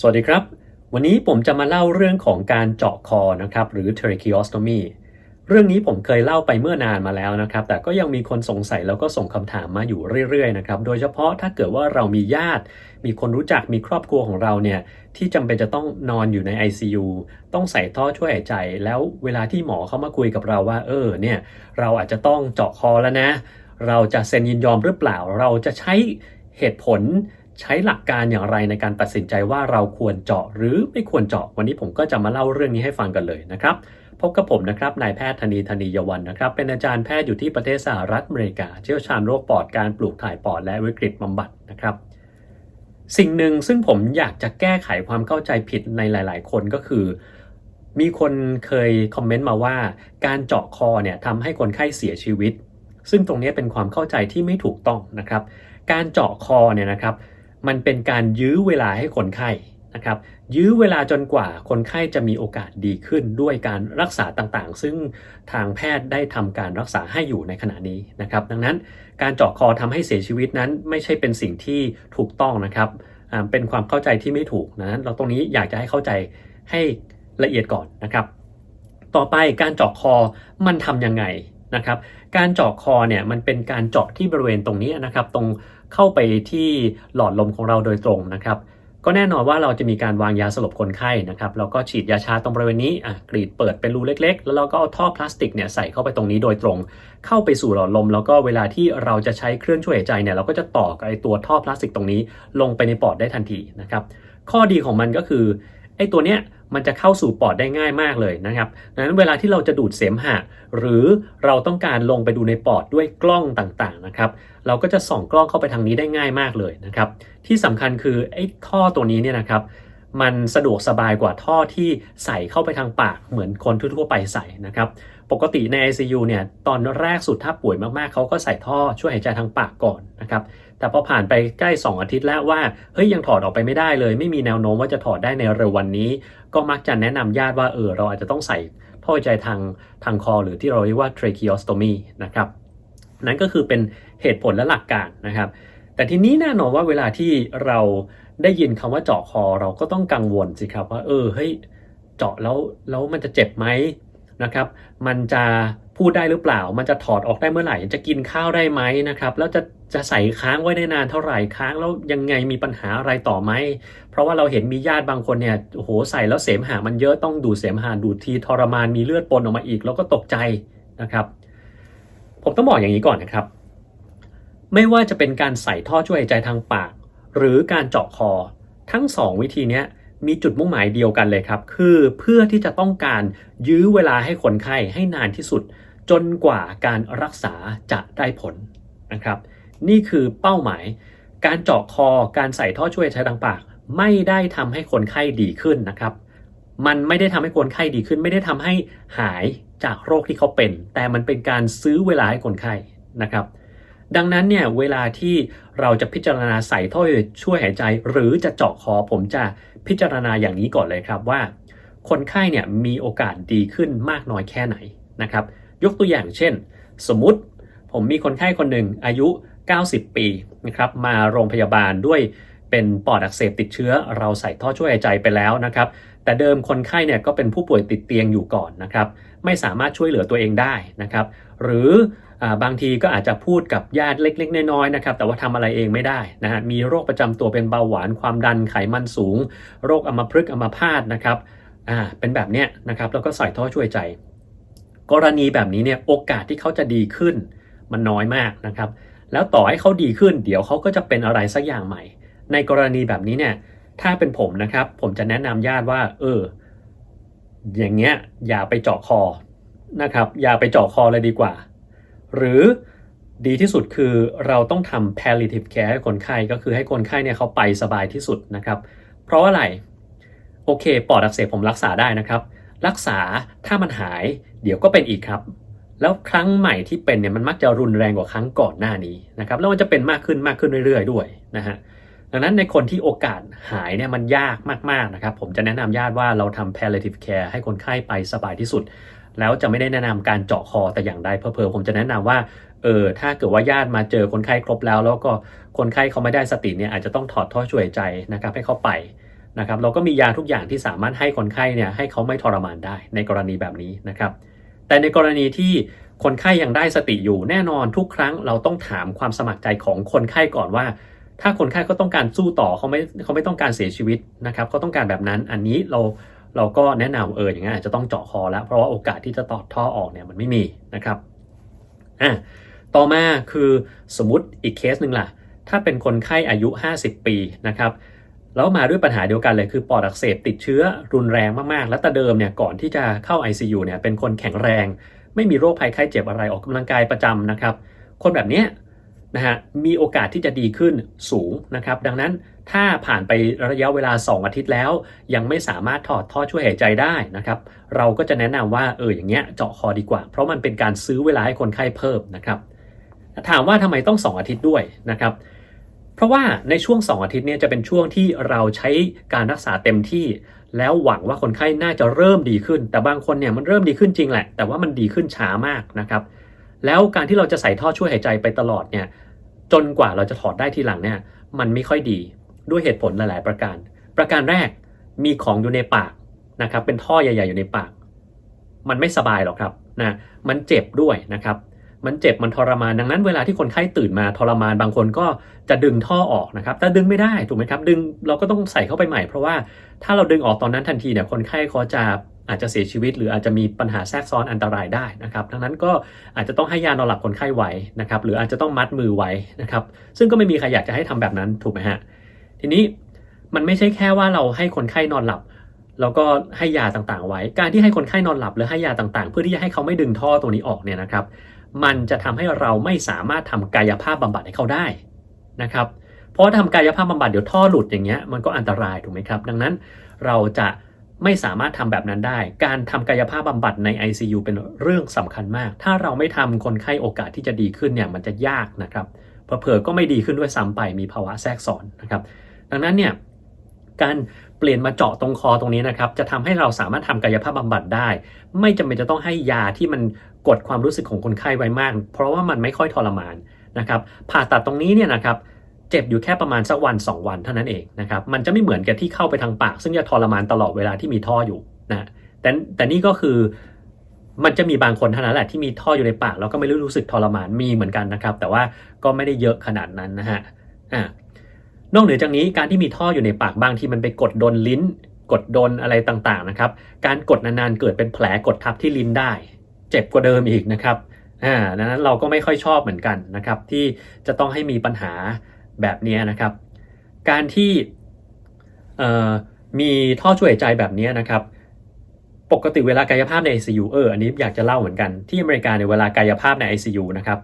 สวัสดีครับ วันนี้ผมจะมาเล่าเรื่องของการเจาะคอนะครับหรือ tracheostomy เรื่องนี้ผมเคยเล่าไปเมื่อนานมาแล้วนะครับ แต่ก็ยังมีคนสงสัยแล้วก็ส่งคำถามมาอยู่เรื่อยๆนะครับ โดยเฉพาะถ้าเกิดว่าเรามีญาติ มีคนรู้จักมีครอบครัวของเราเนี่ยที่จำเป็นจะต้องนอนอยู่ใน ICU ต้องใส่ท่อช่วยหายใจ แล้วเวลาที่หมอเขามาคุยกับเราว่า เออเนี่ยเราอาจจะต้องเจาะคอแล้วนะ เราจะเซ็นยินยอมหรือเปล่า เราจะใช้เหตุผล ใช้หลักการอย่างไรในการตัดสินใจว่าเราควรเจาะหรือไม่ควรเจาะ วันนี้ผมก็จะมาเล่าเรื่องนี้ให้ฟังกันเลยนะครับพบกับผมนะครับนายแพทย์ธนีธนียวันนะครับ เป็นอาจารย์แพทย์อยู่ที่ประเทศสหรัฐอเมริกา เชี่ยวชาญโรคปอดการปลูกถ่ายปอดและวิกฤตบำบัดนะครับ สิ่งหนึ่งซึ่งผมอยากจะแก้ไขความเข้าใจผิดในหลาย ๆ คนก็คือ มีคนเคยคอมเมนต์มาว่า การเจาะคอเนี่ยทำให้คนไข้เสียชีวิต ซึ่งตรงนี้เป็นความเข้าใจที่ไม่ถูกต้องนะครับ การเจาะคอเนี่ยนะครับ มันเป็นการยื้อเวลาให้คนไข้นะครับยื้อเวลาจนกว่าคนไข้จะมีโอกาสดีขึ้นด้วยการรักษาต่างๆ ซึ่งทางแพทย์ได้ทำการรักษาให้อยู่ในขณะนี้นะครับ ดังนั้นการเจาะคอทำให้เสียชีวิตนั้นไม่ใช่เป็นสิ่งที่ถูกต้องนะครับเป็นความเข้าใจที่ไม่ถูกนะเราตรงนี้อยากจะให้เข้าใจให้ละเอียดก่อนนะครับ ต่อไปการเจาะคอมันทำยังไงนะครับ การเจาะคอเนี่ยมันเป็นการเจาะที่บริเวณตรงนี้นะครับ ตรง เข้าไปที่หลอดลมของเราโดยตรงนะครับ ก็แน่นอนว่าเราจะมีการวางยาสลบคนไข้นะครับแล้วก็ฉีดยาชาตรงบริเวณนี้อะกรีดเปิดเป็นรูเล็ก ๆ แล้วเราก็เอาท่อพลาสติกเนี่ยใส่เข้าไปตรงนี้โดยตรง เข้าไปสู่หลอดลม แล้วก็เวลาที่เราจะใช้เครื่องช่วยหายใจเนี่ยเราก็จะต่อกับไอตัวท่อพลาสติกตรงนี้ ลงไปในปอดได้ทันทีนะครับข้อดีของมันก็คือ ไอ้ตัวเนี้ยมันจะเข้าสู่ปอดได้ง่ายมากเลยนะครับดังนั้นเวลาที่เราจะดูดเสมหะ หรือเราต้องการลงไปดูในปอดด้วยกล้องต่างๆนะครับ เราก็จะส่องกล้องเข้าไปทางนี้ได้ง่ายมากเลยนะครับ ที่สำคัญคือไอ้ท่อตัวนี้เนี่ยนะครับ มันสะดวกสบายกว่าท่อที่ใส่เข้าไปทางปากเหมือนคนทั่วๆไปใส่นะครับ ปกติใน ICU เนี่ยตอนแรกสุดถ้าป่วยมากๆเขาก็ใส่ท่อช่วยหายใจทางปากก่อนนะครับ แต่พอผ่านไปใกล้ 2 อาทิตย์แล้วว่าเฮ้ยยังถอดออกไปไม่ได้เลย ไม่มีแนวโน้มว่าจะถอดได้ในเร็ววันนี้ ก็มักจะแนะนำญาติว่าเออเราอาจจะต้องใส่ท่อใจทางทางคอ หรือที่เราเรียกว่า tracheostomy นะครับนั่นก็คือเป็นเหตุผลและหลักการนะครับ แต่ทีนี้แน่นอนว่าเวลาที่เราได้ยินคำว่าเจาะคอเราก็ต้องกังวลสิครับว่าเออเฮ้ยเจาะแล้วแล้วมันจะเจ็บไหมนะครับ มันจะ พูดได้หรือเปล่า มันจะถอดออกได้เมื่อไหร่ จะกินข้าวได้ไหมนะครับ แล้วจะจะใส่ค้างไว้ได้นานเท่าไหร่ค้างแล้วยังไงมีปัญหาอะไรต่อไหม เพราะว่าเราเห็นมีญาติบางคนเนี่ยโอ้โหใส่แล้วเสมหะมันเยอะต้องดูดเสมหะดูดทีทรมานมีเลือดปนออกมาอีก แล้วก็ตกใจนะครับ ผมต้องบอกอย่างนี้ก่อนนะครับ ไม่ว่าจะเป็นการใส่ท่อช่วยหายใจทางปาก หรือการเจาะคอ ทั้ง 2 วิธีนี้มีจุดมุ่งหมายเดียวกันเลยครับ คือเพื่อที่จะต้องการยื้อเวลาให้คนไข้ให้นานที่สุด จนกว่าการรักษาจะได้ผลนะครับ นี่คือเป้าหมาย การเจาะคอการใส่ท่อช่วยหายใจทางปาก ไม่ได้ทำให้คนไข้ดีขึ้นนะครับ มันไม่ได้ทำให้คนไข้ดีขึ้น ไม่ได้ทำให้หายจากโรคที่เขาเป็น แต่มันเป็นการซื้อเวลาให้คนไข้นะครับดังนั้นเนี่ยเวลาที่เราจะพิจารณาใส่ท่อช่วยหายใจ หรือจะเจาะคอผมจะพิจารณาอย่างนี้ก่อนเลยครับว่า คนไข้เนี่ยมีโอกาสดีขึ้นมากน้อยแค่ไหนนะครับ ยกตัวอย่างเช่น สมมุติผมมีคนไข้คนหนึ่งอายุ 90 ปีนะครับมาโรงพยาบาลด้วยเป็นปอดอักเสบติดเชื้อ เราใส่ท่อช่วยหายใจไปแล้วนะครับ แต่เดิมคนไข้เนี่ยก็เป็นผู้ป่วยติดเตียงอยู่ก่อนนะครับ ไม่สามารถช่วยเหลือตัวเองได้นะครับ หรืออบางทีก็อาจจะพูดกับญาติเล็ก ๆ น้อยๆนะครับ แต่ว่าทำอะไรเองไม่ได้นะฮะมีโรคประจำตัวเป็นเบาหวานความดันไขมันสูง โรคอัมพฤกษ์อัมพาตนะครับอ่าเป็นแบบเนี้ยนะครับแล้วก็ใส่ท่อช่วยใจ กรณีแบบนี้เนี่ยโอกาสที่เขาจะดีขึ้น มันน้อยมากนะครับ แล้วต่อให้เขาดีขึ้น เดี๋ยวเขาก็จะเป็นอะไรสักอย่างใหม่ ในกรณีแบบนี้เนี่ยถ้าเป็นผมนะครับ ผมจะแนะนำญาติว่า เออ อย่างเงี้ย อย่าไปเจาะคอนะครับ อย่าไปเจาะคอเลยดีกว่า หรือดีที่สุดคือเราต้องทำ palliative care ให้คนไข้ก็คือให้คนไข้เนี่ยเขาไปสบายที่สุดนะครับ เพราะอะไร โอเค ปอดอักเสบผมรักษาได้นะครับ รักษาถ้ามันหาย เดี๋ยวก็เป็นอีกครับ แล้วครั้งใหม่ที่เป็นเนี่ยมันมักจะรุนแรงกว่าครั้งก่อนหน้านี้นะครับแล้วมันจะเป็นมากขึ้นมากขึ้นเรื่อยๆ ด้วยนะฮะดังนั้นในคนที่โอกาสหายเนี่ยมันยากมากๆนะครับผมจะแนะนำญาติว่าเราทำ palliative care ให้คนไข้ไปสบายที่สุด แล้วจะไม่ได้แนะนำการเจาะคอแต่อย่างใดเพอเพอผมจะแนะนำว่าเออถ้าเกิดว่าญาติมาเจอคนไข้ครบแล้ว แล้วก็คนไข้เขาไม่ได้สติเนี่ยอาจจะต้องถอดท่อช่วยใจนะครับให้เขาไป นะครับเราก็มียาทุกอย่างที่สามารถให้คนไข้เนี่ยให้เขาไม่ทรมานได้ในกรณีแบบนี้นะครับ แต่ในกรณีที่คนไข้ยังได้สติอยู่แน่นอนทุกครั้งเราต้องถามความสมัครใจของคนไข้ก่อนว่า ถ้าคนไข้เขาต้องการสู้ต่อเขาไม่เขาไม่ต้องการเสียชีวิตนะครับเขาต้องการแบบนั้นอันนี้เราเราก็แนะนำเอออย่างนั้นอาจจะต้องเจาะคอแล้วเพราะว่าโอกาสที่จะตอดท่อออกเนี่ยมันไม่มีนะครับอะต่อมาคือสมมติอีกเคสหนึ่งล่ะ ถ้าเป็นคนไข้อายุ 50 ปีนะครับ แล้วมาด้วยปัญหาเดียวกันเลยคือปอดอักเสบติดเชื้อรุนแรงมากๆ และแต่เดิมเนี่ยก่อนที่จะเข้า ICU เนี่ยเป็นคนแข็งแรง ไม่มีโรคภัยไข้เจ็บอะไรออกกำลังกายประจำนะครับ คนแบบนี้นะฮะมีโอกาสที่จะดีขึ้นสูงนะครับ ดังนั้นถ้าผ่านไประยะเวลา 2 อาทิตย์แล้ว ยังไม่สามารถถอดท่อช่วยหายใจได้นะครับ เราก็จะแนะนำว่าเอออย่างเงี้ยเจาะคอดีกว่า เพราะมันเป็นการซื้อเวลาให้คนไข้เพิ่มนะครับ ถามว่าทำไมต้อง 2 อาทิตย์ด้วยนะครับ เพราะว่าในช่วง 2 อาทิตย์เนี่ยจะเป็นช่วงที่เราใช้การรักษาเต็มที่ แล้วหวังว่าคนไข้น่าจะเริ่มดีขึ้น แต่บางคนเนี่ยมันเริ่มดีขึ้นจริงแหละ แต่ว่ามันดีขึ้นช้ามากนะครับ แล้วการที่เราจะใส่ท่อช่วยหายใจไปตลอดเนี่ยจนกว่าเราจะถอดได้ทีหลังเนี่ยมันไม่ค่อยดีด้วยเหตุผลหลาย ๆ ประการ ประการแรกมีของอยู่ในปากนะครับเป็นท่อใหญ่ ๆ อยู่ในปาก มันไม่สบายหรอกครับนะมันเจ็บด้วยนะครับ มันเจ็บมันทรมานดังนั้นเวลาที่คนไข้ตื่นมาทรมานบางคนก็จะดึงท่อออกนะครับแต่ดึงไม่ได้ถูกไหมครับ ดึงเราก็ต้องใส่เข้าไปใหม่เพราะว่าถ้าเราดึงออกตอนนั้นทันทีเนี่ยคนไข้เขาจะอาจจะเสียชีวิต หรืออาจจะมีปัญหาแทรกซ้อนอันตรายได้นะครับดังนั้นก็อาจจะต้องให้ยานอนหลับคนไข้ไว้นะครับหรืออาจจะต้องมัดมือไว้นะครับซึ่งก็ไม่มีใครอยากจะให้ทำแบบนั้นถูกไหมฮะทีนี้มันไม่ใช่แค่ว่าเราให้คนไข้นอนหลับแล้วก็ให้ยาต่างๆไว้ การที่ให้คนไข้นอนหลับหรือให้ยาต่างๆ เพื่อที่จะให้เขาไม่ดึงท่อตรงนี้ออกเนี่ยนะครับ มันจะทำให้เราไม่สามารถทำกายภาพบำบัดให้เขาได้นะครับเพราะทำกายภาพบำบัดเดี๋ยวท่อหลุดอย่างเงี้ยมันก็อันตรายถูกไหมครับ ดังนั้นเราจะไม่สามารถทำแบบนั้นได้ การทำกายภาพบำบัดใน ICU เป็นเรื่องสำคัญมาก ถ้าเราไม่ทำคนไข้โอกาสที่จะดีขึ้นเนี่ยมันจะยากนะครับเผลอๆก็ไม่ดีขึ้นด้วยซ้ำไปมีภาวะแทรกซ้อนนะครับ ดังนั้นเนี่ยการเปลี่ยนมาเจาะตรงคอตรงนี้นะครับ จะทำให้เราสามารถทำกายภาพบำบัดได้ ไม่จำเป็นจะต้องให้ยาที่มัน กดความรู้สึกของคนไข้ไว้มาก เพราะว่ามันไม่ค่อยทรมานนะครับผ่าตัดตรงนี้เนี่ยนะครับเจ็บอยู่แค่ประมาณสักวัน 2 วันเท่านั้นเองนะครับมันจะไม่เหมือนกับที่เข้าไปทางปาก ซึ่งจะทรมานตลอดเวลาที่มีท่ออยู่นะแต่แต่นี่ก็คือมันจะมีบางคนเท่านั้นแหละที่มีท่ออยู่ในปากแล้วก็ไม่รู้รู้สึกทรมานมีเหมือนกันนะครับ แต่ว่าก็ไม่ได้เยอะขนาดนั้นนะฮะอ่านอกเหนือจากนี้การที่มีท่ออยู่ในปากบางที่มันไปกดโดนลิ้น กดโดนอะไรต่างๆนะครับ การกดนานๆเกิดเป็นแผลกดทับที่ลิ้นได้ เจ็บกว่าเดิมอีกนะครับอ่าดังนั้นเราก็ไม่ค่อยชอบเหมือนกันนะครับ ที่จะต้องให้มีปัญหาแบบนี้นะครับ การที่มีท่อช่วยใจแบบนี้นะครับ ปกติเวลากายภาพใน ICU เอออันนี้อยากจะเล่าเหมือนกันที่อเมริกาในเวลากายภาพใน ICU นะครับ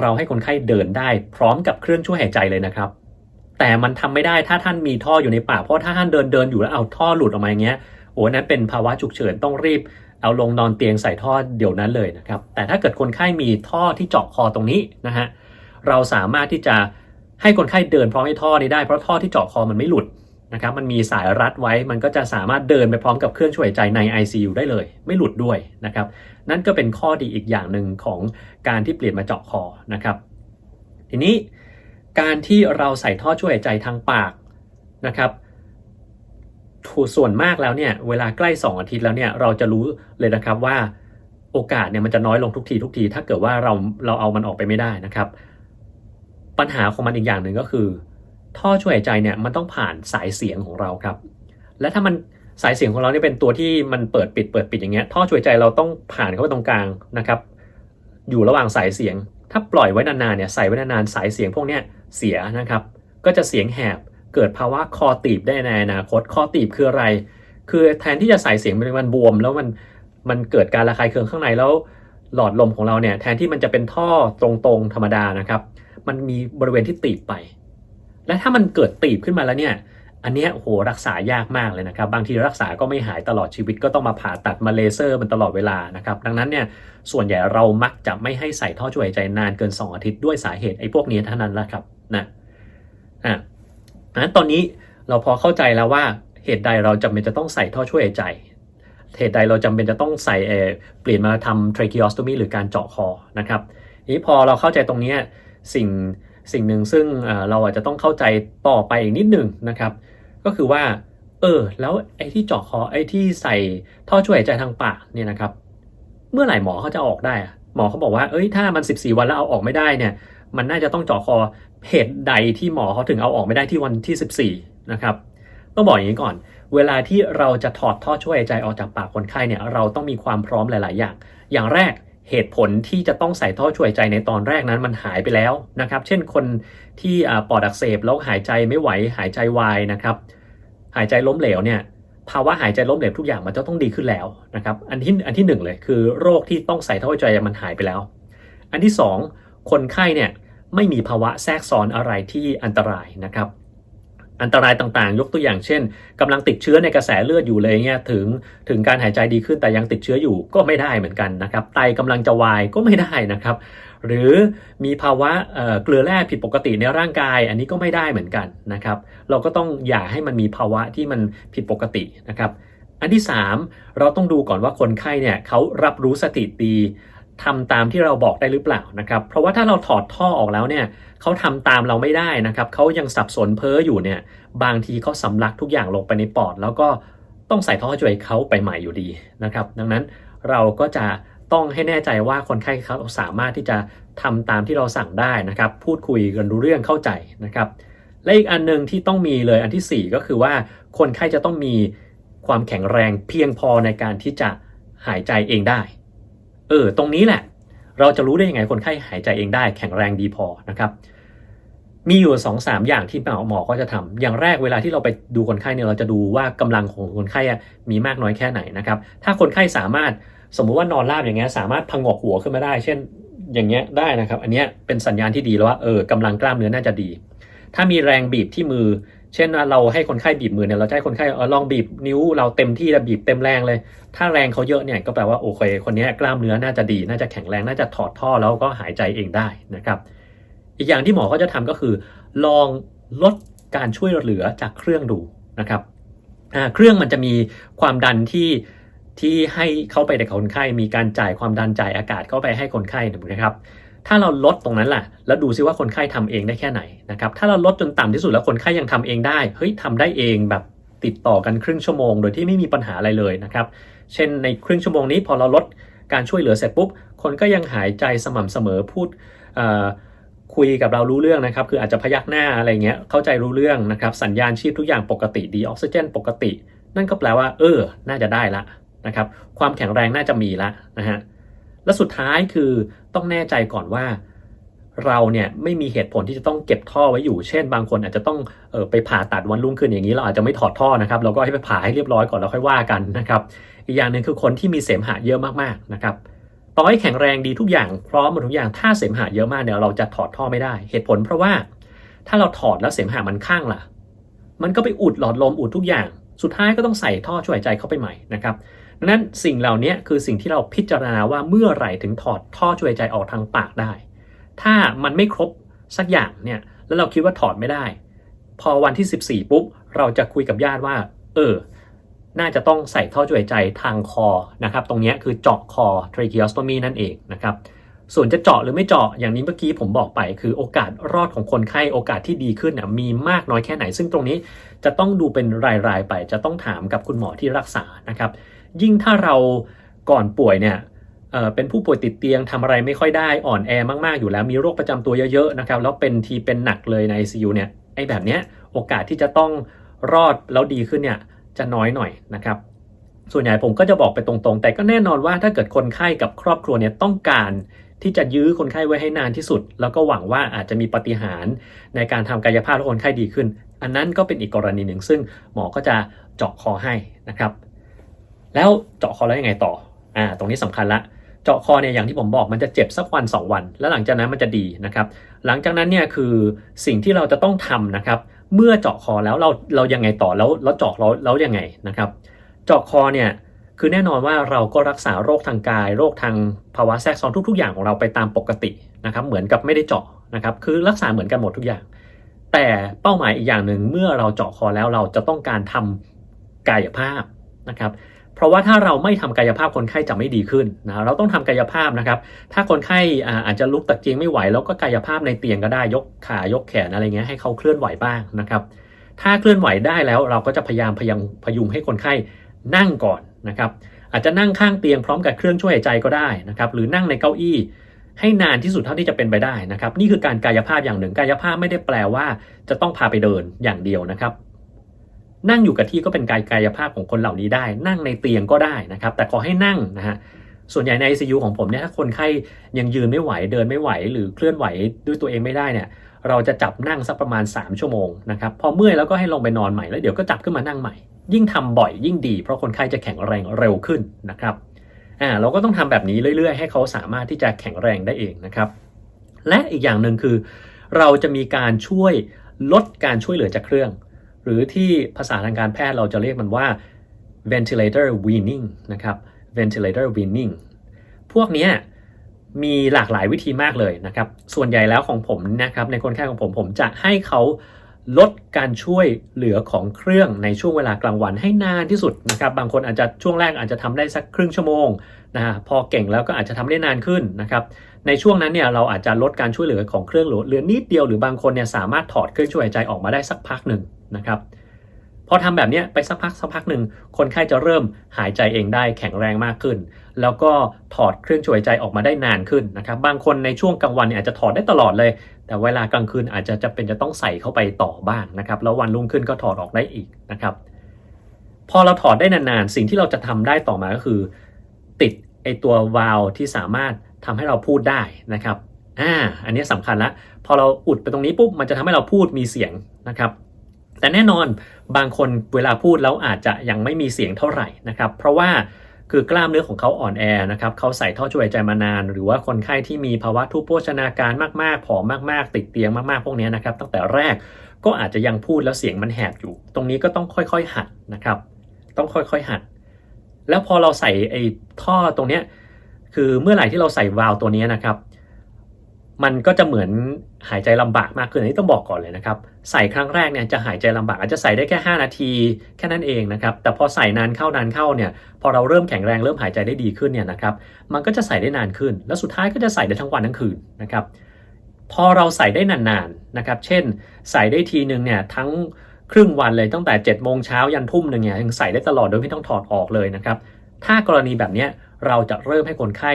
เราให้คนไข้เดินได้พร้อมกับเครื่องช่วยหายใจเลยนะครับ แต่มันทำไม่ได้ถ้าท่านมีท่ออยู่ในปากเพราะถ้าท่านเดินเดินอยู่แล้วเอาท่อหลุดออกมาอย่างเงี้ยโอ้นั้นเป็นภาวะฉุกเฉินต้องรีบ เอาลงนอนเตียงใส่ท่อเดี๋ยวนั้นเลยนะครับ แต่ถ้าเกิดคนไข้มีท่อที่เจาะคอตรงนี้นะฮะ เราสามารถที่จะให้คนไข้เดินพร้อมให้ท่อนี้ได้เพราะท่อที่เจาะคอมันไม่หลุดนะครับ มันมีสายรัดไว้ มันก็จะสามารถเดินไปพร้อมกับเครื่องช่วยใจใน ICU ได้เลย ไม่หลุดด้วยนะครับ นั่นก็เป็นข้อดีอีกอย่างหนึ่งของการที่เปลี่ยนมาเจาะคอนะครับ ทีนี้การที่เราใส่ท่อช่วยใจทางปากนะครับ ส่วนมากแล้วเนี่ยเวลาใกล้ 2 อาทิตย์แล้วเนี่ยเราจะรู้เลยนะครับว่าโอกาสเนี่ยมันจะน้อยลงทุกทีทุกที ถ้าเกิดว่าเราเราเอามันออกไปไม่ได้นะครับ ปัญหาของมันอีกอย่างหนึ่งก็คือ ท่อช่วยหายใจเนี่ยมันต้องผ่านสายเสียงของเราครับ และถ้ามันสายเสียงของเราเนี่ยเป็นตัวที่มันเปิดปิดเปิดปิดอย่างเงี้ยท่อช่วยหายใจเราต้องผ่านเข้าไปตรงกลางนะครับ อยู่ระหว่างสายเสียง ถ้าปล่อยไว้นานๆเนี่ยใส่ไว้นานๆสายเสียงพวกเนี้ยเสียนะครับ ก็จะเสียงแหบ เกิดภาวะคอตีบได้ในอนาคตคอตีบคืออะไร คือแทนที่จะใส่เสียงมันบวม แล้วมันมันเกิดการระคายเคืองข้างในแล้ว หลอดลมของเราเนี่ยแทนที่มันจะเป็นท่อตรงๆธรรมดานะครับ มันมีบริเวณที่ตีบไป และถ้ามันเกิดตีบขึ้นมาแล้วเนี่ยอันนี้โหรักษายากมากเลยนะครับ บางทีรักษาก็ไม่หายตลอดชีวิตก็ต้องมาผ่าตัดมาเลเซอร์มันตลอดเวลานะครับดังนั้นเนี่ยส่วนใหญ่เรามักจะไม่ให้ใส่ท่อช่วยหายใจนานเกิน 2 อาทิตย์ด้วยสาเหตุไอ้พวกนี้เท่านั้นแหละครับนะอะ นั้นตอนนี้เราพอเข้าใจแล้วว่าเหตุใดเราจำเป็นจะต้องใส่ท่อช่วยหายใจ เหตุใดเราจำเป็นจะต้องใส่เเปลี่ยนมาทำ tracheostomy หรือการเจาะคอนะครับนี้พอเราเข้าใจตรงนี้สิ่งสิ่งหนึ่งซึ่งเราอาจจะต้องเข้าใจต่อไปอีกนิดหนึ่งนะครับ ก็คือว่า เออ แล้วไอ้ที่เจาะคอไอ้ที่ใส่ท่อช่วยหายใจทางปากเนี่ยนะครับ เมื่อไหร่หมอเขาจะออกได้ หมอเขาบอกว่าเอ้ยถ้ามัน 14 วันแล้วเอาออกไม่ได้เนี่ย มันน่าจะต้องเจาะคอ เหตุใดที่หมอเขาถึงเอาออกไม่ได้ที่วันที่ 14 นะครับ ต้องบอกอย่างนี้ก่อน เวลาที่เราจะถอดท่อช่วยหายใจออกจากปากคนไข้เนี่ยเราต้องมีความพร้อมหลาย ๆ อย่าง อย่างแรกเหตุผลที่จะต้องใส่ท่อช่วยใจในตอนแรกนั้นมันหายไปแล้วนะครับ เช่นคนที่ปอดอักเสบแล้วหายใจไม่ไหวหายใจวายนะครับ หายใจล้มเหลวเนี่ยภาวะหายใจล้มเหลวทุกอย่างมันจะต้องดีขึ้นแล้วนะครับ อันที่อันที่หนึ่งเลยคือโรคที่ต้องใส่ท่อช่วยใจมันหายไปแล้ว อันที่สองคนไข้เนี่ย ไม่มีภาวะแทรกซ้อนอะไรที่อันตรายนะครับอันตรายต่างๆ ยกตัวอย่างเช่นกำลังติดเชื้อในกระแสเลือดอยู่เลยเนี่ยถึงถึงการหายใจดีขึ้นแต่ยังติดเชื้ออยู่ก็ไม่ได้เหมือนกันนะครับไตกำลังจะวายก็ไม่ได้นะครับ หรือมีภาวะเอ่อเกลือแร่ผิดปกติในร่างกาย อันนี้ก็ไม่ได้เหมือนกันนะครับ เราก็ต้องอย่าให้มันมีภาวะที่มันผิดปกตินะครับ อันที่ 3 เราต้องดูก่อนว่าคนไข้เนี่ยเขารับรู้สติดี ทำตามที่เราบอกได้หรือเปล่านะครับ เพราะว่าถ้าเราถอดท่อออกแล้วเนี่ยเขาทำตามเราไม่ได้นะครับเขายังสับสนเพ้ออยู่เนี่ยบางทีเขาสำลักทุกอย่างลงไปในปอด แล้วก็ต้องใส่ท่อช่วยเขาไปใหม่อยู่ดีนะครับ ดังนั้นเราก็จะต้องให้แน่ใจว่าคนไข้เขาสามารถที่จะทำตามที่เราสั่งได้นะครับ พูดคุยกันรู้เรื่องเข้าใจนะครับ และอีกอันหนึ่งที่ต้องมีเลยอันที่ 4 ก็คือว่าคนไข้จะต้องมีความแข็งแรงเพียงพอในการที่จะหายใจเองได้ เออ ตรงนี้แหละ เราจะรู้ได้ยังไงคนไข้หายใจเองได้แข็งแรงดีพอนะครับ มีอยู่2องสามอย่างที่หมอก็จะทำอย่างแรกเวลาที่เราไปดูคนไข้เนี่ยเราจะดูว่ากำลังของคนไข้มีมากน้อยแค่ไหนนะครับ ถ้าคนไข้สามารถสมมุติว่านอนราบอย่างเงี้ยสามารถพังกหัวขึ้นมาได้ เช่น อย่างเงี้ยได้นะครับ อันเนี้ยเป็นสัญญาณที่ดีแล้วว่าเออกำลังกล้ามเนื้อน่าจะดี ถ้ามีแรงบีบที่มือ เช่นว่าเราให้คนไข้บีบมือเนี่ยเราจะให้คนไข้ลองบีบนิ้วเราเต็มที่แล้วบีบเต็มแรงเลย ถ้าแรงเขาเยอะเนี่ยก็แปลว่าโอเคคนนี้กล้ามเนื้อน่าจะดีน่าจะแข็งแรงน่าจะถอดท่อแล้วก็หายใจเองได้นะครับ อีกอย่างที่หมอเขาจะทำก็คือ ลองลดการช่วยเหลือจากเครื่องดูนะครับเครื่องมันจะมีความดันที่ที่ให้เข้าไปในคนไข้มีการจ่ายความดันจ่ายอากาศเข้าไปให้คนไข้นะครับ ถ้าเราลดตรงนั้นล่ะ แล้วดูซิว่าคนไข้ทำเองได้แค่ไหนนะครับ ถ้าเราลดจนต่ำที่สุดแล้วคนไข้ยังทำเองได้ เฮ้ยทำได้เองแบบติดต่อกันครึ่งชั่วโมง โดยที่ไม่มีปัญหาอะไรเลยนะครับ เช่นในครึ่งชั่วโมงนี้พอเราลดการช่วยเหลือเสร็จปุ๊บ คนก็ยังหายใจสม่ำเสมอพูดคุยกับเรารู้เรื่องนะครับ คืออาจจะพยักหน้าอะไรเงี้ย เข้าใจรู้เรื่องนะครับ สัญญาณชีพทุกอย่างปกติดีออกซิเจนปกติ นั่นก็แปลว่า เออ น่าจะได้ละนะครับ ความแข็งแรงน่าจะมีละนะฮะ และสุดท้ายคือต้องแน่ใจก่อนว่าเราเนี่ยไม่มีเหตุผลที่จะต้องเก็บท่อไว้อยู่ เช่น บางคนอาจจะต้องเออไปผ่าตัดวันรุ่งขึ้นอย่างนี้ เราอาจจะไม่ถอดท่อนะครับ เราก็ให้ไปผ่าให้เรียบร้อยก่อนแล้วค่อยว่ากันนะครับ อีกอย่างหนึ่งคือคนที่มีเสมหะเยอะมากๆนะครับ ต่อให้แข็งแรงดีทุกอย่างพร้อมหมดทุกอย่าง ถ้าเสมหะเยอะมากเนี่ยเราจะถอดท่อไม่ได้ เหตุผลเพราะว่าถ้าเราถอดแล้วเสมหะมันข้างล่ะ มันก็ไปอุดหลอดลมอุดทุกอย่าง สุดท้ายก็ต้องใส่ท่อช่วยใจเข้าไปใหม่นะครับ ดังนั้นสิ่งเหล่านี้คือสิ่งที่เราพิจารณาว่าเมื่อไหร่ถึงถอดท่อช่วยใจออกทางปากได้ ถ้ามันไม่ครบสักอย่างเนี่ยแล้วเราคิดว่าถอดไม่ได้ พอวันที่ 14 ปุ๊บ เราจะคุยกับญาติว่า เออ น่าจะต้องใส่ท่อช่วยใจทางคอนะครับ ตรงนี้คือเจาะคอ tracheostomy นั่นเองนะครับส่วนจะเจาะหรือไม่เจาะอย่างนี้เมื่อกี้ผมบอกไป คือโอกาสรอดของคนไข้โอกาสที่ดีขึ้นน่ะมีมากน้อยแค่ไหน ซึ่งตรงนี้จะต้องดูเป็นรายๆไป จะต้องถามกับคุณหมอที่รักษานะครับ ยิ่งถ้าเราก่อนป่วยเนี่ยเป็นผู้ป่วยติดเตียงทำอะไรไม่ค่อยได้อ่อนแอมากๆอยู่แล้ว มีโรคประจำตัวเยอะๆนะครับแล้วเป็นทีเป็นหนักเลยใน ICU เนี่ยไอ้แบบเนี้ยโอกาสที่จะต้องรอดแล้วดีขึ้นเนี่ยจะน้อยหน่อยนะครับส่วนใหญ่ผมก็จะบอกไปตรงๆ แต่ก็แน่นอนว่าถ้าเกิดคนไข้กับครอบครัวเนี่ยต้องการที่จะยื้อคนไข้ไว้ให้นานที่สุด แล้วก็หวังว่าอาจจะมีปาฏิหารย์ในการทำกายภาพให้คนไข้ดีขึ้น อันนั้นก็เป็นอีกกรณีหนึ่ง ซึ่งหมอก็จะเจาะคอให้นะครับ แล้วเจาะคอแล้วยังไงต่ออ่าตรงนี้สำคัญละเจาะคอเนี่ยอย่างที่ผมบอกมันจะเจ็บสักวัน 2 วัน แล้วหลังจากนั้นมันจะดีนะครับหลังจากนั้นเนี่ยคือสิ่งที่เราจะต้องทำนะครับเมื่อเจาะคอแล้วเราเรายังไงต่อแล้วแล้วเจาะเราแล้วยังไงนะครับเจาะคอเนี่ยคือแน่นอนว่าเราก็รักษาโรคทางกาย โรคทางภาวะแทรกซ้อนทุก ๆ อย่างของเราไปตามปกตินะครับเหมือนกับไม่ได้เจาะนะครับคือรักษาเหมือนกันหมดทุกอย่าง แต่เป้าหมายอีกอย่างหนึ่งเมื่อเราเจาะคอแล้วเราจะต้องการทำกายภาพนะครับ เพราะว่าถ้าเราไม่ทำกายภาพคนไข้จะไม่ดีขึ้นนะเราต้องทำกายภาพนะครับ ถ้าคนไข้อ่าจจะลุกตะเกียงไม่ไหวแล้วก็กายภาพในเตียงก็ได้ยกขายกแขนอะไรเงี้ยให้เขาเคลื่อนไหวบ้างนะครับ ถ้าเคลื่อนไหวได้แล้วเราก็จะพยายามพยายามพยุงให้คนไข้นั่งก่อนนะครับ อาจจะนั่งข้างเตียงพร้อมกับเครื่องช่วยหายใจก็ได้นะครับ หรือนั่งในเก้าอี้ให้นานที่สุดเท่าที่จะเป็นไปได้นะครับ นี่คือการกายภาพอย่างหนึ่ง กายภาพไม่ได้แปลว่า จะต้องพาไปเดินอย่างเดียวนะครับ นั่งอยู่กับที่ก็เป็นกายกายภาพของคนเหล่านี้ได้ นั่งในเตียงก็ได้นะครับ แต่ขอให้นั่งนะฮะส่วนใหญ่ใน ICU ของผมเนี่ยถ้าคนไข้ยังยืนไม่ไหวเดินไม่ไหว หรือเคลื่อนไหวด้วยตัวเองไม่ได้เนี่ยเราจะจับนั่งสักประมาณ 3 ชั่วโมงนะครับพอเมื่อยแล้วก็ให้ลงไปนอนใหม่แล้วเดี๋ยวก็จับขึ้นมานั่งใหม่ ยิ่งทำบ่อยยิ่งดี เพราะคนไข้จะแข็งแรงเร็วขึ้นนะครับอ่าเราก็ต้องทำแบบนี้เรื่อยๆ ให้เขาสามารถที่จะแข็งแรงได้เองนะครับและอีกอย่างหนึ่งคือ เราจะมีการช่วยลดการช่วยเหลือจากเครื่อง หรือที่ภาษาทางการแพทย์เราจะเรียกมันว่า ventilator weaning นะครับ ventilator weaning พวกนี้มีหลากหลายวิธีมากเลยนะครับ ส่วนใหญ่แล้วของผมนะครับในคนไข้ของผมผมจะให้เขาลดการช่วยเหลือของเครื่องในช่วงเวลากลางวันให้นานที่สุดนะครับ บางคนอาจจะช่วงแรกอาจจะทำได้สักครึ่งชั่วโมงนะฮะพอเก่งแล้วก็อาจจะทำได้นานขึ้นนะครับ ในช่วงนั้นเนี่ยเราอาจจะลดการช่วยเหลือของเครื่องหลือเหลือนิดเดียวหรือบางคนเนี่ยสามารถถอดเครื่องช่วยหายใจออกมาได้สักพักหนึ่ง นะครับพอทำแบบนี้ไปสักพักสักพักหนึ่งคนไข้จะเริ่มหายใจเองได้แข็งแรงมากขึ้น แล้วก็ถอดเครื่องช่วยใจออกมาได้นานขึ้นนะครับบางคนในช่วงกลางวันเนี่ยอาจจะถอดได้ตลอดเลย แต่เวลากลางคืนอาจจะจะเป็นจะต้องใส่เข้าไปต่อบ้างนะครับแล้ววันรุ่งขึ้นก็ถอดออกได้อีกนะครับพอเราถอดได้นานๆ สิ่งที่เราจะทำได้ต่อมาก็คือ ติดไอตัววาล์วที่สามารถทำให้เราพูดได้นะครับอ่าอันนี้สำคัญละพอเราอุดไปตรงนี้ปุ๊บมันจะทำให้เราพูดมีเสียงนะครับ แต่แน่นอนบางคนเวลาพูดแล้วอาจจะยังไม่มีเสียงเท่าไหร่นะครับ เพราะว่าคือกล้ามเนื้อของเขาอ่อนแอนะครับเขาใส่ท่อช่วยหายใจมานาน หรือว่าคนไข้ที่มีภาวะทุพโภชนาการมากๆผอมมากๆ ติดเตียงมากๆพวกนี้นะครับ ตั้งแต่แรกก็อาจจะยังพูดแล้วเสียงมันแหบอยู่ ตรงนี้ก็ต้องค่อยๆหัดนะครับ ต้องค่อยๆหัด แล้วพอเราใส่ไอ้ท่อตรงเนี้ยคือเมื่อไหร่ที่เราใส่วาล์วตัวนี้นะครับ มันก็จะเหมือนหายใจลำบากมากขึ้นอันนี้ต้องบอกก่อนเลยนะครับ ใส่ครั้งแรกเนี่ยจะหายใจลำบากอาจจะใส่ได้แค่ 5 นาทีแค่นั้นเองนะครับ แต่พอใส่นานเข้านานเข้าเนี่ย พอเราเริ่มแข็งแรงเริ่มหายใจได้ดีขึ้นเนี่ยนะครับ มันก็จะใส่ได้นานขึ้น แล้วสุดท้ายก็จะใส่ได้ทั้งวันทั้งคืนนะครับ พอเราใส่ได้นานๆนะครับ เช่น ใส่ได้ทีหนึ่งเนี่ยทั้งครึ่งวันเลยตั้งแต่7จ็ดโมงเช้ายันทุ่มหนึ่งเนี่ยยังใส่ได้ตลอดโดยไม่ต้องถอดออกเลยนะครับ ถ้ากรณีแบบนี้เราจะเริ่มให้คนไข้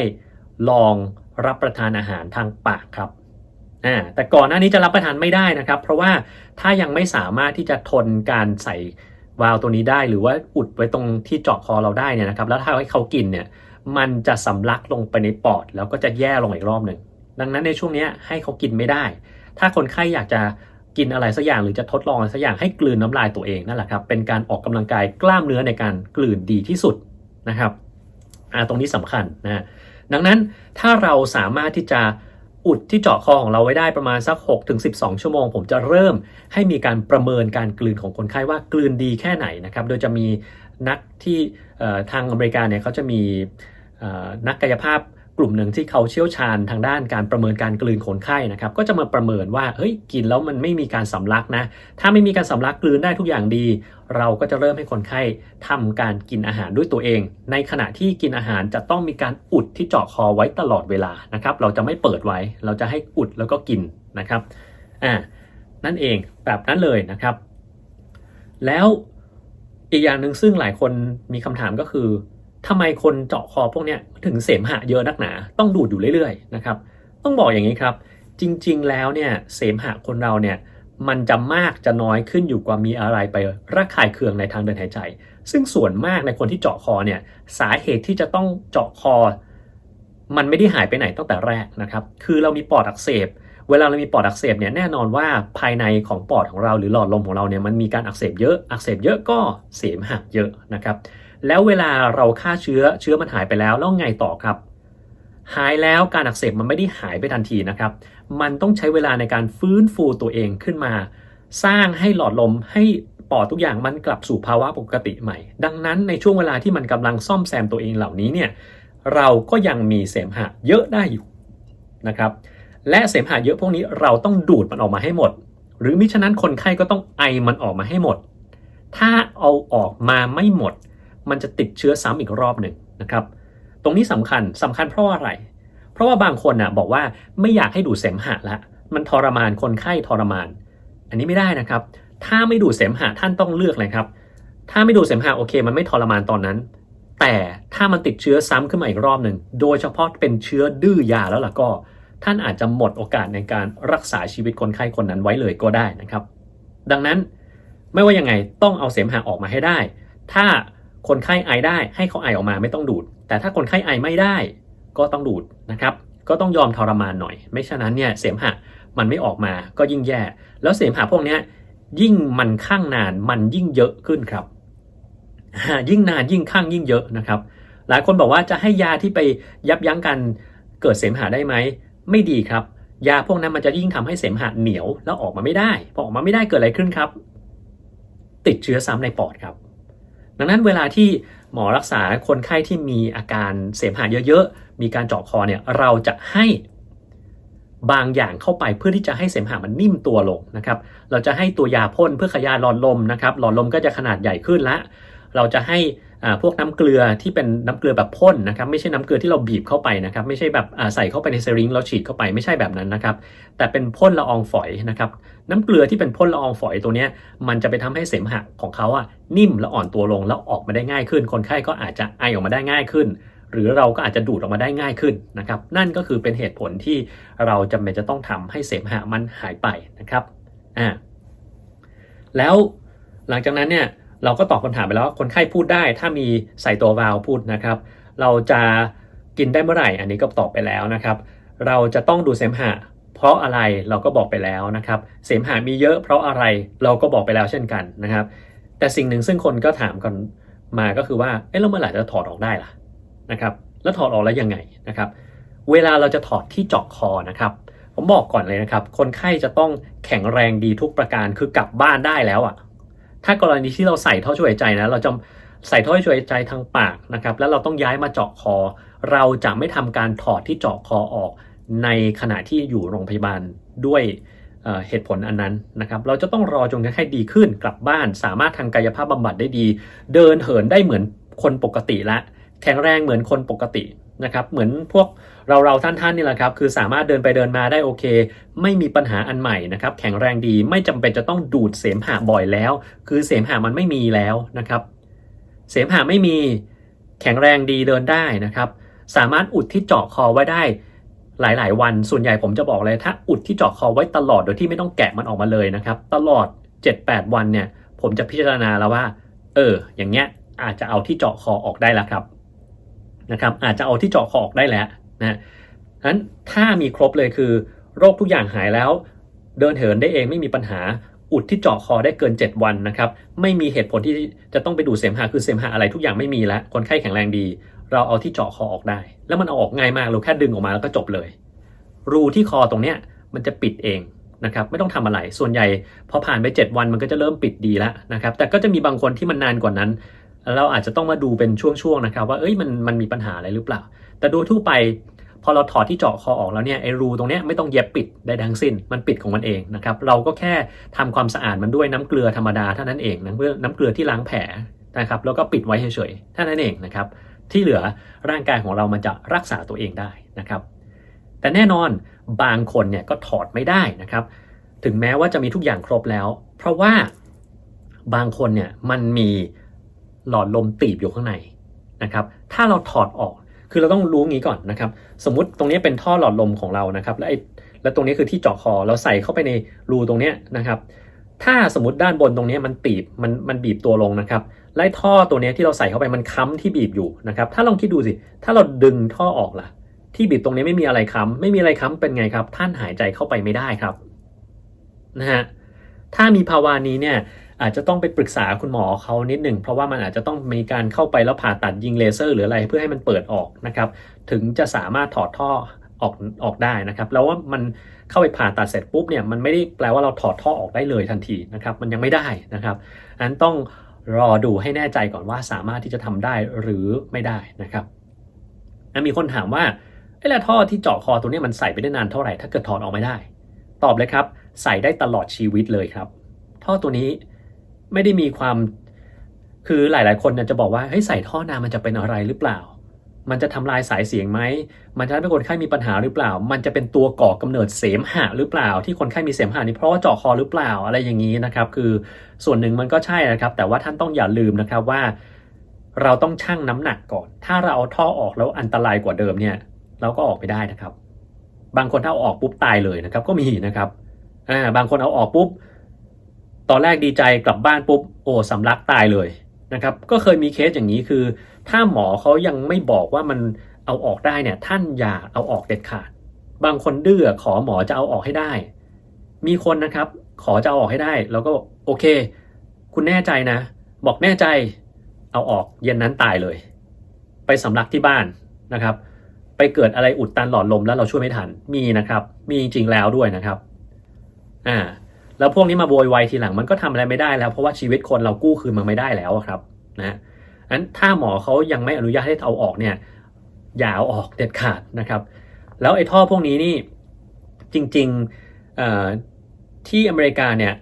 ลอง รับประทานอาหารทางปากครับอ่าแต่ก่อนหน้านี้จะรับประทานไม่ได้นะครับ เพราะว่าถ้ายังไม่สามารถที่จะทนการใส่วาล์วตัวนี้ได้ หรือว่าอุดไว้ตรงที่เจาะคอเราได้เนี่ยนะครับ แล้วถ้าให้เขากินเนี่ยมันจะสำลักลงไปในปอด แล้วก็จะแย่ลงอีกรอบหนึ่งดังนั้นในช่วงนี้ให้เขากินไม่ได้ ถ้าคนไข้อยากจะกินอะไรสักอย่างหรือจะทดลองอะไรสักอย่างให้กลืนน้ำลายตัวเองนั่นแหละครับเป็นการออกกำลังกายกล้ามเนื้อในการกลืนดีที่สุดนะครับอ่าตรงนี้สำคัญนะ ดังนั้นถ้าเราสามารถที่จะอุดที่เจาะคอของเราไว้ได้ประมาณสัก6ถึง12 ชั่วโมง ผมจะเริ่มให้มีการประเมินการกลืนของคนไข้ว่ากลืนดีแค่ไหนนะครับ โดยจะมีนักที่ทางอเมริกาเนี่ยเขาจะมีนักกายภาพ กลุ่มหนึ่งที่เขาเชี่ยวชาญทางด้านการประเมินการกลืนคนไข้นะครับก็จะมาประเมินว่าเฮ้ยกินแล้วมันไม่มีการสำลักนะถ้าไม่มีการสำลักกลืนได้ทุกอย่างดี เราก็จะเริ่มให้คนไข้ทำการกินอาหารด้วยตัวเอง ในขณะที่กินอาหารจะต้องมีการอุดที่เจาะคอไว้ตลอดเวลานะครับเราจะไม่เปิดไว้ เราจะให้อุดแล้วก็กินนะครับอ่านั่นเองแบบนั้นเลยนะครับ แล้วอีกอย่างหนึ่งซึ่งหลายคนมีคำถามก็คือ ทำไมคนเจาะคอพวกนี้ถึงเสมหะเยอะนักหนา ต้องดูดอยู่เรื่อยๆนะครับ ต้องบอกอย่างนี้ครับ จริงๆแล้วเนี่ยเสมหะคนเราเนี่ยมันจะมากจะน้อยขึ้นอยู่กว่ามีอะไรไประคายเคืองในทางเดินหายใจ ซึ่งส่วนมากในคนที่เจาะคอเนี่ยสาเหตุที่จะต้องเจาะคอ มันไม่ได้หายไปไหนตั้งแต่แรกนะครับ คือเรามีปอดอักเสบ เวลาเรามีปอดอักเสบเนี่ยแน่นอนว่าภายในของปอดของเราหรือหลอดลมของเราเนี่ยมันมีการอักเสบเยอะ อักเสบเยอะก็เสมหะเยอะนะครับ แล้วเวลาเราฆ่าเชื้อเชื้อมันหายไปแล้วแล้วไงต่อครับ หายแล้วการอักเสบมันไม่ได้หายไปทันทีนะครับ มันต้องใช้เวลาในการฟื้นฟูตัวเองขึ้นมา สร้างให้หลอดลมให้ปอดทุกอย่างมันกลับสู่ภาวะปกติใหม่ ดังนั้นในช่วงเวลาที่มันกำลังซ่อมแซมตัวเองเหล่านี้เนี่ยเราก็ยังมีเสมหะเยอะได้อยู่นะครับและเสมหะเยอะพวกนี้เราต้องดูดมันออกมาให้หมด หรือมิฉะนั้นคนไข้ก็ต้องไอมันออกมาให้หมด ถ้าเอาออกมาไม่หมด มันจะติดเชื้อซ้ำอีกรอบหนึ่งนะครับตรงนี้สำคัญสำคัญเพราะอะไร เพราะว่าบางคนนะ่ะบอกว่าไม่อยากให้ดูดเสมหะละ มันทรมานคนไข้ทรมาน อันนี้ไม่ได้นะครับ ถ้าไม่ดูดเสมหะท่านต้องเลือกเลยครับ ถ้าไม่ดูดเสมหะโอเค มันไม่ทรมานตอนนั้น แต่ถ้ามันติดเชื้อซ้ำขึ้นมาอีกรอบหนึ่งโดยเฉพาะเป็นเชื้อดื้อยาแล้วล่ะก็ ท่านอาจจะหมดโอกาสในการรักษาชีวิตคนไข้คนนั้นไว้เลยก็ได้นะครับ ดังนั้นไม่ว่ายังไงต้องเอาเสมหะออกมาให้ได้ ถ้า คนไข้ไอได้ให้เขาไอออกมาไม่ต้องดูด แต่ถ้าคนไข้ไอไม่ได้ก็ต้องดูดนะครับก็ต้องยอมทรมานหน่อย ไม่ฉะนั้นเนี่ยเสมหะมันไม่ออกมาก็ยิ่งแย่ แล้วเสมหะพวกนี้ยยิ่งมันข้างนานมันยิ่งเยอะขึ้นครับ ยิ่งนานยิ่งข้างยิ่งเยอะนะครับ หลายคนบอกว่าจะให้ยาที่ไปยับยั้งการเกิดเสมหะได้ไหมไม่ดีครับ ยาพวกนั้นมันจะยิ่งทำให้เสมหะเหนียวแล้วออกมาไม่ได้พอออกมาไม่ได้เกิดอะไรขึ้นครับ ติดเชื้อซ้ำในปอดครับ ดังนั้นเวลาที่หมอรักษาคนไข้ที่มีอาการเสมหะเยอะๆ มีการเจาะคอเนี่ยเราจะให้บางอย่างเข้าไปเพื่อที่จะให้เสมหะมันนิ่มตัวลงนะครับ เราจะให้ตัวยาพ่นเพื่อขยายหลอดลมนะครับ หลอดลมก็จะขนาดใหญ่ขึ้นละ เราจะให้ พวกน้ำเกลือที่เป็นน้ำเกลือแบบพ่นนะครับไม่ใช่น้ำเกลือที่เราบีบเข้าไปนะครับไม่ใช่แบบใส่เข้าไปในเซริงแล้วฉีดเข้าไปไม่ใช่แบบนั้นนะครับแต่เป็นพ่นละอองฝอยนะครับน้ำเกลือที่เป็นพ่นละอองฝอยตัวนี้มันจะไปทำให้เสมหะของเขาอะนิ่มและอ่อนตัวลงแล้วออกมาได้ง่ายขึ้น คนไข้ก็อาจจะไอออกมาได้ง่ายขึ้น หรือเราก็อาจจะดูดออกมาได้ง่ายขึ้นนะครับนั่นก็คือเป็นเหตุผลที่เราจำเป็นจะต้องทำให้เสมหะมันหายไปนะครับอ่าแล้วหลังจากนั้นเนี่ย เราก็ตอบคำถามไปแล้วคนไข้พูดได้ถ้ามีใส่ตัววาลพูดนะครับ เราจะกินได้เมื่อไหร่ อันนี้ก็ตอบไปแล้วนะครับ เราจะต้องดูเสมหะ เพราะอะไรเราก็บอกไปแล้วนะครับ เสมหะมีเยอะเพราะอะไรเราก็บอกไปแล้วเช่นกันนะครับ แต่สิ่งหนึ่งซึ่งคนก็ถามกันมาก็คือว่า เอ๊ะแล้วเมื่อไหร่จะถอดออกได้ล่ะนะครับ แล้วถอดออกแล้วยังไงนะครับ เวลาเราจะถอดที่เจาะคอนะครับ ผมบอกก่อนเลยนะครับ คนไข้จะต้องแข็งแรงดีทุกประการคือกลับบ้านได้แล้วอะ ถ้ากรณีที่เราใส่ท่อช่วยหายใจนะ เราจะใส่ท่อช่วยหายใจทางปากนะครับ แล้วเราต้องย้ายมาเจาะคอ เราจะไม่ทำการถอดที่เจาะคอออกในขณะที่อยู่โรงพยาบาลด้วยเหตุผลอันนั้นนะครับ เราจะต้องรอจนคนไข้ดีขึ้นกลับบ้าน สามารถทางกายภาพบำบัดได้ดี เดินเหินได้เหมือนคนปกติละแข็งแรงเหมือนคนปกติ นะครับเหมือนพวกเราเราท่านๆนี่แหละครับคือสามารถเดินไปเดินมาได้โอเค ไม่มีปัญหาอันใหม่นะครับแข็งแรงดีไม่จำเป็นจะต้องดูดเสมหะบ่อยแล้ว คือเสมหะมันไม่มีแล้วนะครับเสมหะไม่มีแข็งแรงดีเดินได้นะครับ สามารถอุดที่เจาะคอไว้ได้หลาย ๆ วันส่วนใหญ่ผมจะบอกเลยถ้าอุดที่เจาะคอไว้ตลอดโดยที่ไม่ต้องแกะมันออกมาเลยนะครับ ตลอด 7-8 วันเนี่ย ผมจะพิจารณาแล้วว่า เออ อย่างเงี้ยอาจจะเอาที่เจาะคอออกได้แล้วครับ นะครับอาจจะเอาที่เจาะคอออกได้แล้วนะนั้นถ้ามีครบเลยคือ โรคทุกอย่างหายแล้ว เดินเหินได้เองไม่มีปัญหาอุดที่เจาะคอได้เกิน 7 วันนะครับไม่มีเหตุผลที่จะต้องไปดูเสมหะคือเสมหะอะไรทุกอย่างไม่มีแล้วคนไข้แข็งแรงดี เราเอาที่เจาะคอออกได้ แล้วมันเอาออกง่ายมากเราแค่ดึงออกมาแล้วก็จบเลย รูที่คอตรงเนี้ยมันจะปิดเองนะครับไม่ต้องทำอะไรส่วนใหญ่พอผ่านไป 7 วันมันก็จะเริ่มปิดดีแล้วนะครับแต่ก็จะมีบางคนที่มันนานกว่านั้น เราอาจจะต้องมาดูเป็นช่วงๆนะครับ ว่าเอ้ยมันมันมีปัญหาอะไรหรือเปล่า แต่โดยทั่วไปพอเราถอดที่เจาะคอออกแล้วเนี่ยไอ้รูตรงนี้ไม่ต้องเย็บปิดได้ทั้งสิ้น มันปิดของมันเองนะครับ เราก็แค่ทำความสะอาดมันด้วยน้ำเกลือธรรมดาเท่านั้นเองนะเพื่อน้ำเกลือที่ล้างแผลนะครับ แล้วก็ปิดไว้เฉยๆเท่านั้นเองนะครับ ที่เหลือร่างกายของเรามันจะรักษาตัวเองได้นะครับ แต่แน่นอนบางคนเนี่ยก็ถอดไม่ได้นะครับ ถึงแม้ว่าจะมีทุกอย่างครบแล้ว เพราะว่าบางคนเนี่ยมันมี หลอดลมตีบอยู่ข้างในนะครับ ถ้าเราถอดออก คือเราต้องรู้งี้ก่อนนะครับ สมมติตรงนี้เป็นท่อหลอดลมของเรานะครับ และไอ้แล้วตรงนี้คือที่เจาะคอ เราใส่เข้าไปในรูตรงนี้นะครับ ถ้าสมมติด้านบนตรงนี้มันตีบ มันมันบีบตัวลงนะครับไล่ท่อตัวนี้ที่เราใส่เข้าไปมันค้ำที่บีบอยู่นะครับ ถ้าลองคิดดูสิ ถ้าเราดึงท่อออกล่ะ ที่บีบตรงนี้ไม่มีอะไรค้ำ ไม่มีอะไรค้ำเป็นไงครับ ท่านหายใจเข้าไปไม่ได้ครับนะฮะ ถ้ามีภาวะนี้เนี่ย อาจจะต้องไปปรึกษาคุณหมอเขานิดหนึ่งเพราะว่ามันอาจจะต้องมีการเข้าไปแล้วผ่าตัดยิงเลเซอร์หรืออะไรเพื่อให้มันเปิดออกนะครับ ถึงจะสามารถถอดท่อออกออกได้นะครับ แล้วว่ามันเข้าไปผ่าตัดเสร็จปุ๊บเนี่ยมันไม่ได้แปลว่าเราถอดท่อออกได้เลยทันทีนะครับ มันยังไม่ได้นะครับอันต้องรอดูให้แน่ใจก่อนว่าสามารถที่จะทำได้หรือไม่ได้นะครับมีคนถามว่าไอ้ละท่อที่เจาะคอตัวนี้มันใส่ไปได้นานเท่าไหร่ถ้าเกิดถอดออกไม่ได้ ตอบเลยครับ ใส่ได้ตลอดชีวิตเลยครับ ท่อตัวนี้ ไม่ได้มีความ คือหลาย ๆ คนจะบอกว่าเฮ้ยใส่ท่อนานมันจะเป็นอะไรหรือเปล่า มันจะทำลายสายเสียงไหม มันจะทำให้คนไข้มีปัญหาหรือเปล่า มันจะเป็นตัวก่อกำเนิดเสมหะหรือเปล่า ที่คนไข้มีเสมหะนี่เพราะว่าเจาะคอหรือเปล่าอะไรอย่างนี้นะครับ คือส่วนหนึ่งมันก็ใช่นะครับ แต่ว่าท่านต้องอย่าลืมนะครับว่า เราต้องชั่งน้ำหนักก่อน ถ้าเราเอาท่อออกแล้วอันตรายกว่าเดิมเนี่ย เราก็ออกไม่ได้นะครับ บางคนถ้าเอาออกปุ๊บตายเลยนะครับ ก็มีนะครับอ่าบางคนเอาออกปุ๊บ ตอนแรกดีใจกลับบ้านปุ๊บโอ้สำลักตายเลยนะครับ ก็เคยมีเคสอย่างนี้คือ ถ้าหมอเขายังไม่บอกว่ามันเอาออกได้เนี่ยท่านอย่าเอาออกเด็ดขาด บางคนดื้อขอหมอจะเอาออกให้ได้ มีคนนะครับ ขอจะเอาออกให้ได้ แล้วก็โอเค คุณแน่ใจนะ บอกแน่ใจเอาออกเย็นนั้นตายเลย ไปสำลักที่บ้านนะครับ ไปเกิดอะไรอุดตันหลอดลมแล้วเราช่วยไม่ทันมีนะครับ มีจริงแล้วด้วยนะครับอ่า แล้วพวกนี้มาโวยวายทีหลังมันก็ทำอะไรไม่ได้แล้ว เพราะว่าชีวิตคนเรากู้คืนมันไม่ได้แล้วครับนะอันถ้าหมอเขายังไม่อนุญาตให้เอาออกเนี่ยอย่าเอาออกเด็ดขาดนะครับ แล้วไอ้ท่อพวกนี้นี่จริงๆที่อเมริกาเนี่ย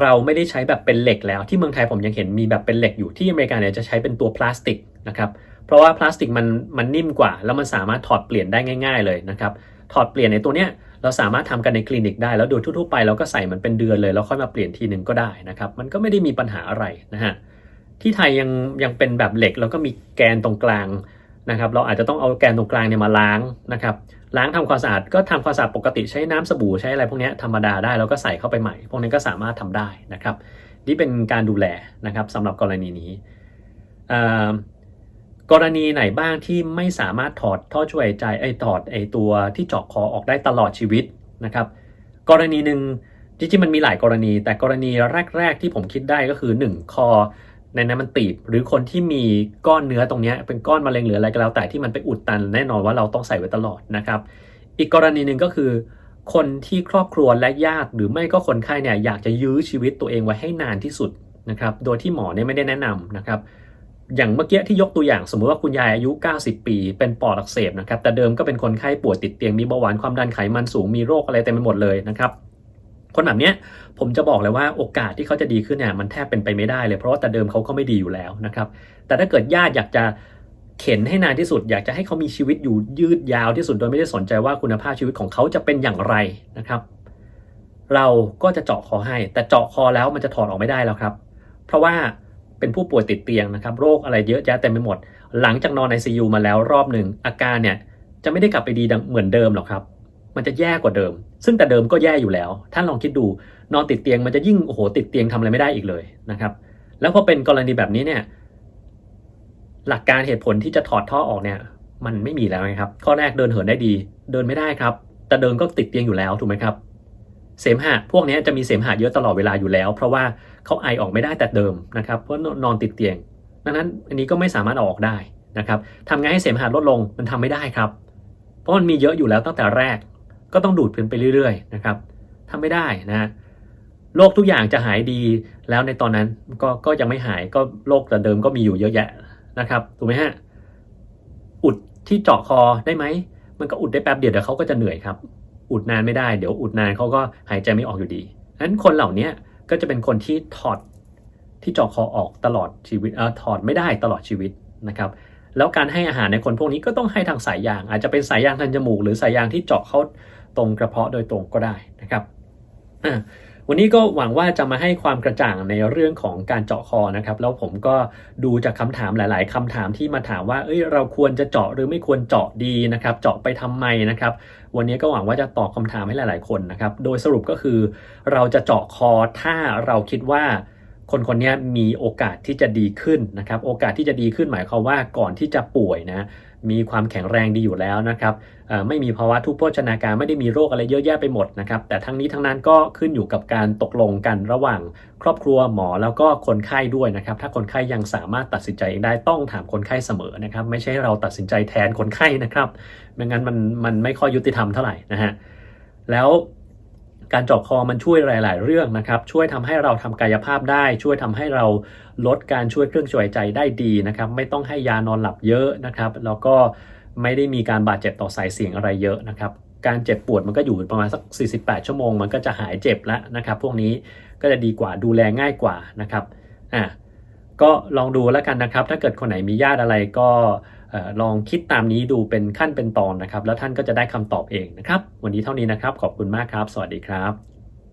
เราไม่ได้ใช้แบบเป็นเหล็กแล้วที่เมืองไทยผมยังเห็นมีแบบเป็นเหล็กอยู่ที่อเมริกาเนี่ยจะใช้เป็นตัวพลาสติกนะครับเพราะว่าพลาสติกมันมันนิ่มกว่า แล้วมันสามารถถอดเปลี่ยนได้ง่าย ๆเลยนะครับถอดเปลี่ยนในตัวเนี้ย เราสามารถทำกันในคลินิกได้แล้วโดยทั่วๆไปเราก็ใส่มันเป็นเดือนเลยแล้วค่อยมาเปลี่ยนทีหนึ่งก็ได้นะครับ มันก็ไม่ได้มีปัญหาอะไรนะฮะที่ไทยยังยังเป็นแบบเหล็กแล้วก็มีแกนตรงกลางนะครับ เราอาจจะต้องเอาแกนตรงกลางเนี่ยมาล้างนะครับ ล้างทำความสะอาดก็ทำความสะอาดปกติใช้น้ำสบู่ใช้อะไรพวกนี้ธรรมดาได้แล้วก็ใส่เข้าไปใหม่ พวกนี้ก็สามารถทำได้นะครับ นี่เป็นการดูแลนะครับสำหรับกรณีนี้ กรณีไหนบ้างที่ไม่สามารถถอดท่อช่วยใจไอ้ถอดไอ้ตัวที่เจาะคอออกได้ตลอดชีวิตนะครับ กรณีหนึ่งจริงๆมันมีหลายกรณี แต่กรณีแรก ๆ ที่ผมคิดได้ก็คือ 1 คอในนั้นมันตีบหรือคนที่มีก้อนเนื้อตรงนี้เป็นก้อนมะเร็งหรืออะไรก็แล้ว แต่ที่มันไปอุดตันแน่นอนว่าเราต้องใส่ไว้ตลอดนะครับ อีกกรณีหนึ่งก็คือ คนที่ครอบครัวและญาติหรือไม่ก็คนไข้เนี่ยอยากจะยื้อชีวิตตัวเองไว้ให้นานที่สุดนะครับ โดยที่หมอเนี่ยไม่ได้แนะนำนะครับ อย่างเมื่อกี้ที่ยกตัวอย่างสมมุติว่าคุณยายอายุ 90 ปี เป็นปอดอักเสบนะครับ แต่เดิมก็เป็นคนไข้ป่วยติดเตียงมีเบาหวานความดันไขมันสูงมีโรคอะไรเต็มไปหมดเลยนะครับคนแบบเนี้ยผมจะบอกเลยว่าโอกาสที่เขาจะดีขึ้นเนี่ยมันแทบเป็นไปไม่ได้เลยเพราะว่าแต่เดิมเขาก็ไม่ดีอยู่แล้วนะครับ แต่ถ้าเกิดญาติอยากจะเข็นให้นานที่สุด อยากจะให้เขามีชีวิตอยู่ยืดยาวที่สุดโดยไม่ได้สนใจว่าคุณภาพชีวิตของเขาจะเป็นอย่างไรนะครับ เราก็จะเจาะคอให้ แต่เจาะคอแล้วมันจะถอดออกไม่ได้แล้วครับ เพราะว่า เป็นผู้ป่วยติดเตียงนะครับโรคอะไรเยอะแยะเต็มไปหมด หลังจากนอนในซียูมาแล้วรอบหนึ่งอาการเนี่ยจะไม่ได้กลับไปดีดังเหมือนเดิมหรอกครับมันจะแย่กว่าเดิม ซึ่งแต่เดิมก็แย่อยู่แล้ว ท่านลองคิดดู นอนติดเตียงมันจะยิ่งโอ้โหติดเตียงทำอะไรไม่ได้อีกเลยนะครับ แล้วพอเป็นกรณีแบบนี้เนี่ย หลักการเหตุผลที่จะถอดท่อออกเนี่ย มันไม่มีแล้วนะครับ ข้อแรกเดินเหินได้ดี เดินไม่ได้ครับ แต่เดินก็ติดเตียงอยู่แล้วถูกไหมครับ เสมหะพวกนี้จะมีเสมหะเยอะตลอดเวลาอยู่แล้ว เพราะว่าเขาไอออกไม่ได้แต่เดิมนะครับเพราะนอนติดเตียงดังนั้นอันนี้ก็ไม่สามารถออกได้นะครับทำไงให้เสมหะลดลงมันทำไม่ได้ครับ เพราะมันมีเยอะอยู่แล้วตั้งแต่แรก ก็ต้องดูดพื้นไปเรื่อยๆนะครับทำไม่ได้นะโรคทุกอย่างจะหายดีแล้วในตอนนั้นก็ก็ยังไม่หายก็โรคแต่เดิมก็มีอยู่เยอะแยะนะครับถูกไหมฮะอุดที่เจาะคอได้ไหมมันก็อุดได้แป๊บเดียวเดี๋ยวเขาก็จะเหนื่อยครับ อุดนานไม่ได้ เดี๋ยวอุดนานเขาก็หายใจไม่ออกอยู่ดีนั้นคนเหล่านี้ก็จะเป็นคนที่ถอดที่เจาะคอออกตลอดชีวิตเออถอดไม่ได้ตลอดชีวิตนะครับ แล้วการให้อาหารในคนพวกนี้ก็ต้องให้ทางสายยาง อาจจะเป็นสายยางทางจมูก หรือสายยางที่เจาะเข้าตรงกระเพาะโดยตรงก็ได้นะครับวันนี้ก็หวังว่าจะมาให้ความกระจ่างในเรื่องของการเจาะคอนะครับ แล้วผมก็ดูจากคำถามหลาย ๆคำถามที่มาถามว่า เอ้ยเราควรจะเจาะหรือไม่ควรเจาะดีนะครับ เจาะไปทำไมนะครับ วันนี้ก็หวังว่าจะตอบคาถามให้หลาย ๆ คนนะครับ โดยสรุปก็คือ เราจะเจาะคอถ้าเราคิดว่าคนคนนี้มีโอกาสที่จะดีขึ้นนะครับ โอกาสที่จะดีขึ้นหมายความว่าก่อนที่จะป่วยนะ มีความแข็งแรงดีอยู่แล้วนะครับไม่มีภาวะทุพโภชนาการไม่ได้มีโรคอะไรเยอะแยะไปหมดนะครับแต่ทั้งนี้ทั้งนั้นก็ขึ้นอยู่กับการตกลงกันระหว่างครอบครัวหมอแล้วก็คนไข้ด้วยนะครับถ้าคนไข้ยังสามารถตัดสินใจเองได้ต้องถามคนไข้เสมอนะครับไม่ใช่เราตัดสินใจแทนคนไข้นะครับไม่งั้นมันมันไม่ค่อยยุติธรรมเท่าไหร่นะฮะแล้ว การเจาะคอมันช่วยหลาย ๆ เรื่องนะครับ ช่วยทำให้เราทำกายภาพได้ ช่วยทำให้เราลดการช่วยเครื่องช่วยใจได้ดีนะครับ ไม่ต้องให้ยานอนหลับเยอะนะครับ แล้วก็ไม่ได้มีการบาดเจ็บต่อสายเสียงอะไรเยอะนะครับ การเจ็บปวดมันก็อยู่ประมาณสัก 48 ชั่วโมง มันก็จะหายเจ็บแล้วนะครับ พวกนี้ก็จะดีกว่าดูแลง่ายกว่านะครับ อะ ก็ลองดูแล้วกันนะครับ ถ้าเกิดคนไหนมีญาติอะไรก็ ลองคิดตามนี้ดูเป็นขั้นเป็นตอนนะครับ แล้วท่านก็จะได้คำตอบเองนะครับ วันนี้เท่านี้นะครับ ขอบคุณมากครับ สวัสดีครับ